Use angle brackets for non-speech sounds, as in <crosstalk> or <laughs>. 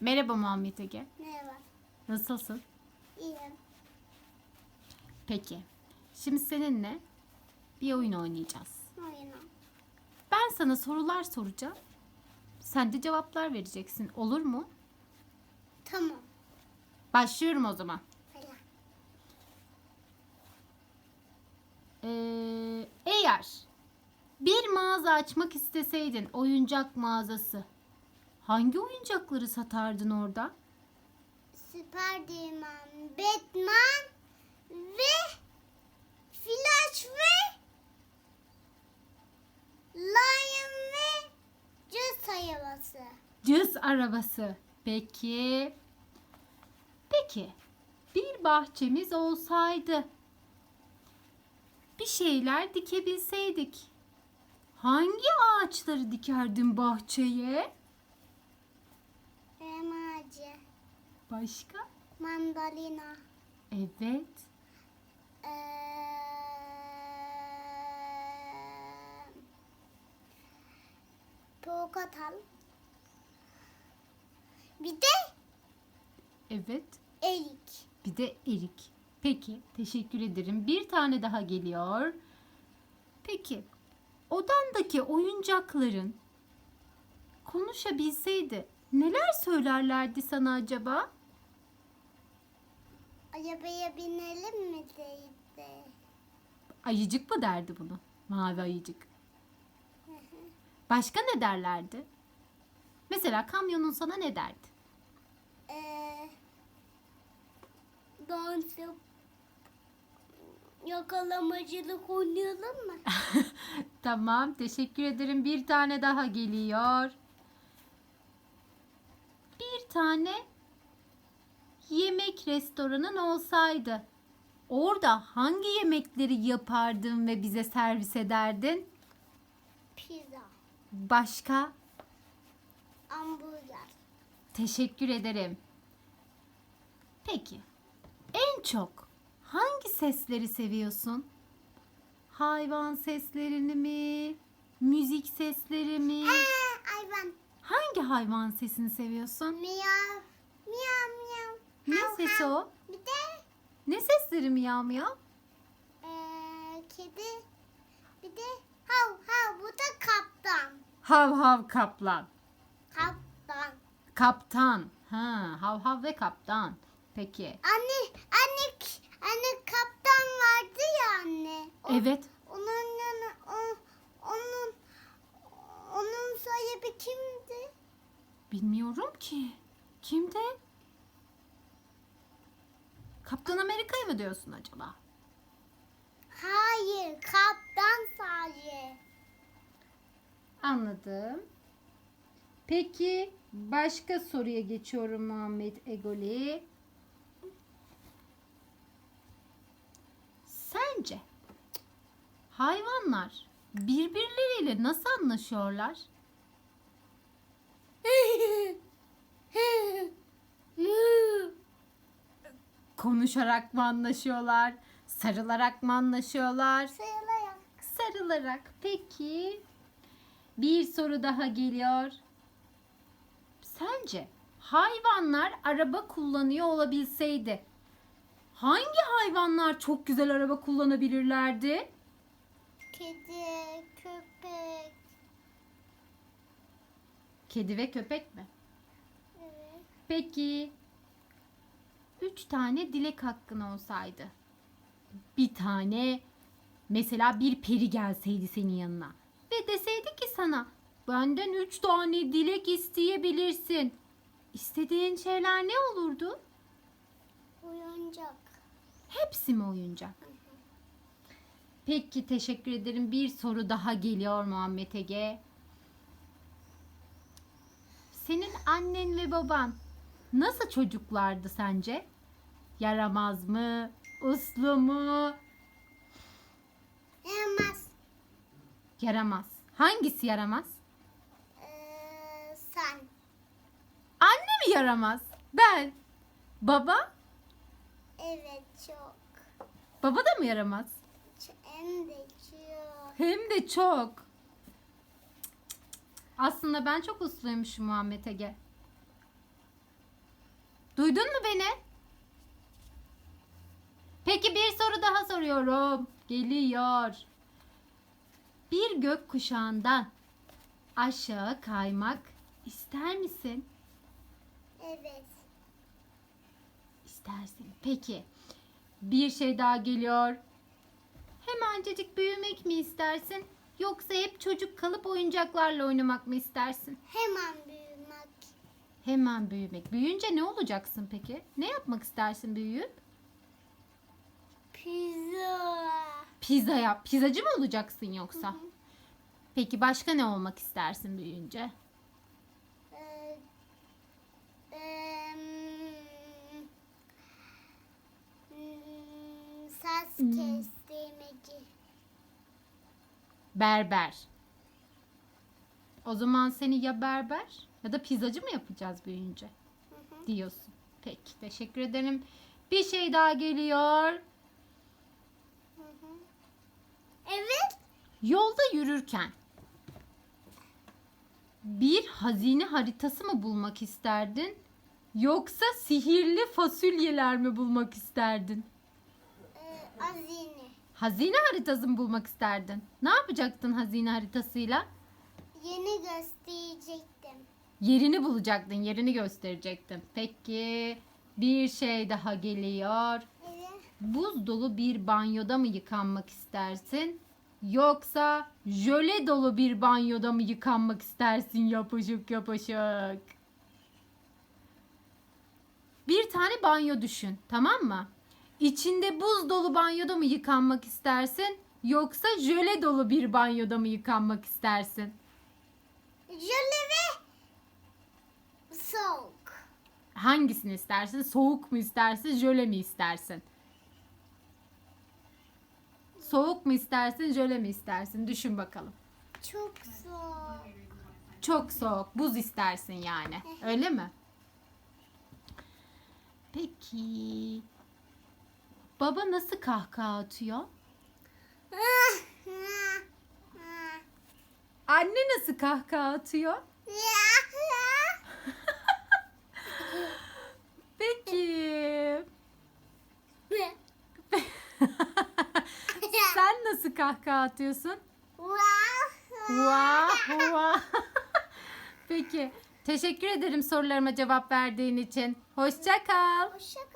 Merhaba Muhammed Ege. Merhaba. Nasılsın? İyiyim. Peki. Şimdi seninle bir oyun oynayacağız. Oyunu. Ben sana sorular soracağım. Sen de cevaplar vereceksin. Olur mu? Tamam. Başlıyorum o zaman. Hadi. Ee, eğer bir mağaza açmak isteseydin, oyuncak mağazası, hangi oyuncakları satardın orada? Spiderman, Batman ve Flash ve Lion ve Cız hayvası. Cız arabası. Peki. Peki. Bir bahçemiz olsaydı. Bir şeyler dikebilseydik. Hangi ağaçları dikerdin bahçeye? Elma ağacı, Başka? mandalina, Evet. eee, portakal. Bir de Evet. erik. Bir de erik. Peki, teşekkür ederim. Bir tane daha geliyor. Peki, odandaki oyuncakların konuşabilseydi neler söylerlerdi sana acaba? Arabaya binelim mi deydi. Ayıcık mı derdi bunu? Mavi ayıcık. Başka ne derlerdi? Mesela kamyonun sana ne derdi? Eee dans. Yakalamacılık oynayalım mı? <laughs> Tamam, teşekkür ederim. Bir tane daha geliyor. Bir tane yemek restoranın olsaydı, orada hangi yemekleri yapardın ve bize servis ederdin? Pizza, Başka? hamburger. Teşekkür ederim. Peki, en çok hangi sesleri seviyorsun? Hayvan seslerini mi? Müzik sesleri mi? Hangi hayvan sesini seviyorsun? Miyav. Miyav miyav. Ne Hav, sesi hav. o? Bir de Ne sesleri miyav miyav? eee, kedi. Bir de hav hav. Bu da kaptan. Hav hav kaplan. Kaptan. Kaptan. Ha, hav hav ve kaptan. Peki. Anne, anne, anne kaptan vardı ya anne. O- Evet. Bilmiyorum ki. Kimdi? Kaptan Amerika'yı mı diyorsun acaba? Hayır, kaptan sahibi. Anladım. Peki başka soruya geçiyorum Muhammed Egoli. Sence hayvanlar birbirleriyle nasıl anlaşıyorlar? Konuşarak mı anlaşıyorlar? Sarılarak mı anlaşıyorlar? Sayılarak. Sarılarak. Peki. Bir soru daha geliyor. Sence hayvanlar araba kullanıyor olabilseydi hangi hayvanlar çok güzel araba kullanabilirlerdi? Kedi, köpek. Kedi ve köpek mi? Evet. Peki. Üç tane dilek hakkın olsaydı. Bir tane mesela bir peri gelseydi senin yanına. Ve deseydi ki sana benden üç tane dilek isteyebilirsin. İstediğin şeyler ne olurdu? Oyuncak. Hepsi mi oyuncak? Peki teşekkür ederim. Bir soru daha geliyor Muhammed Ege. Senin annen ve baban nasıl çocuklardı sence? Yaramaz mı? Uslu mu? Yemez. Yaramaz. Hangisi yaramaz? Ee, sen. Anne mi yaramaz? Ben. Baba? Evet çok. Baba da mı yaramaz? Hem de çok. Hem de çok. Aslında ben çok usluymuşum Muhammed Ege. Duydun mu beni? Peki bir soru daha soruyorum. Geliyor. Bir gök kuşağından aşağı kaymak ister misin? Evet. İstersin. Peki. Bir şey daha geliyor. Hemencecik büyümek mi istersin? Yoksa hep çocuk kalıp oyuncaklarla oynamak mı istersin? Hemen büyümek. Hemen büyümek. Büyüyünce ne olacaksın peki? Ne yapmak istersin büyüyüp? Pizza. Pizza yap. Pizzacı mı olacaksın yoksa? Hı hı. Peki başka ne olmak istersin büyüyünce? Ee, hmm, Saç Hmm. kestirmeci. Berber. O zaman seni ya berber ya da pizzacı mı yapacağız büyüyünce? Hı hı. Diyorsun. Peki teşekkür ederim. Bir şey daha geliyor. Hı hı. Evet. Yolda yürürken bir hazine haritası mı bulmak isterdin? Yoksa sihirli fasulyeler mi bulmak isterdin? Ee, azine. Hazine haritası mı bulmak isterdin? Ne yapacaktın hazine haritasıyla? Yeni gösterecektim. Yerini bulacaktın, yerini gösterecektin. Peki bir şey daha geliyor. Evet. Buz dolu bir banyoda mı yıkanmak istersin? Yoksa jöle dolu bir banyoda mı yıkanmak istersin yapışık yapışık? Bir tane banyo düşün, tamam mı? İçinde buz dolu banyoda mı yıkanmak istersin? Yoksa jöle dolu bir banyoda mı yıkanmak istersin? Jöle ve soğuk. Hangisini istersin? Soğuk mu istersin, jöle mi istersin? Soğuk mu istersin, jöle mi istersin? Düşün bakalım. Çok soğuk. Çok soğuk, buz istersin yani. <laughs> Öyle mi? Peki. Baba nasıl kahkaha atıyor? Anne nasıl kahkaha atıyor? <laughs> Peki. <laughs> Sen nasıl kahkaha atıyorsun? Vah vah. Peki. Teşekkür ederim sorularıma cevap verdiğin için. Hoşça kal. Hoşça kal.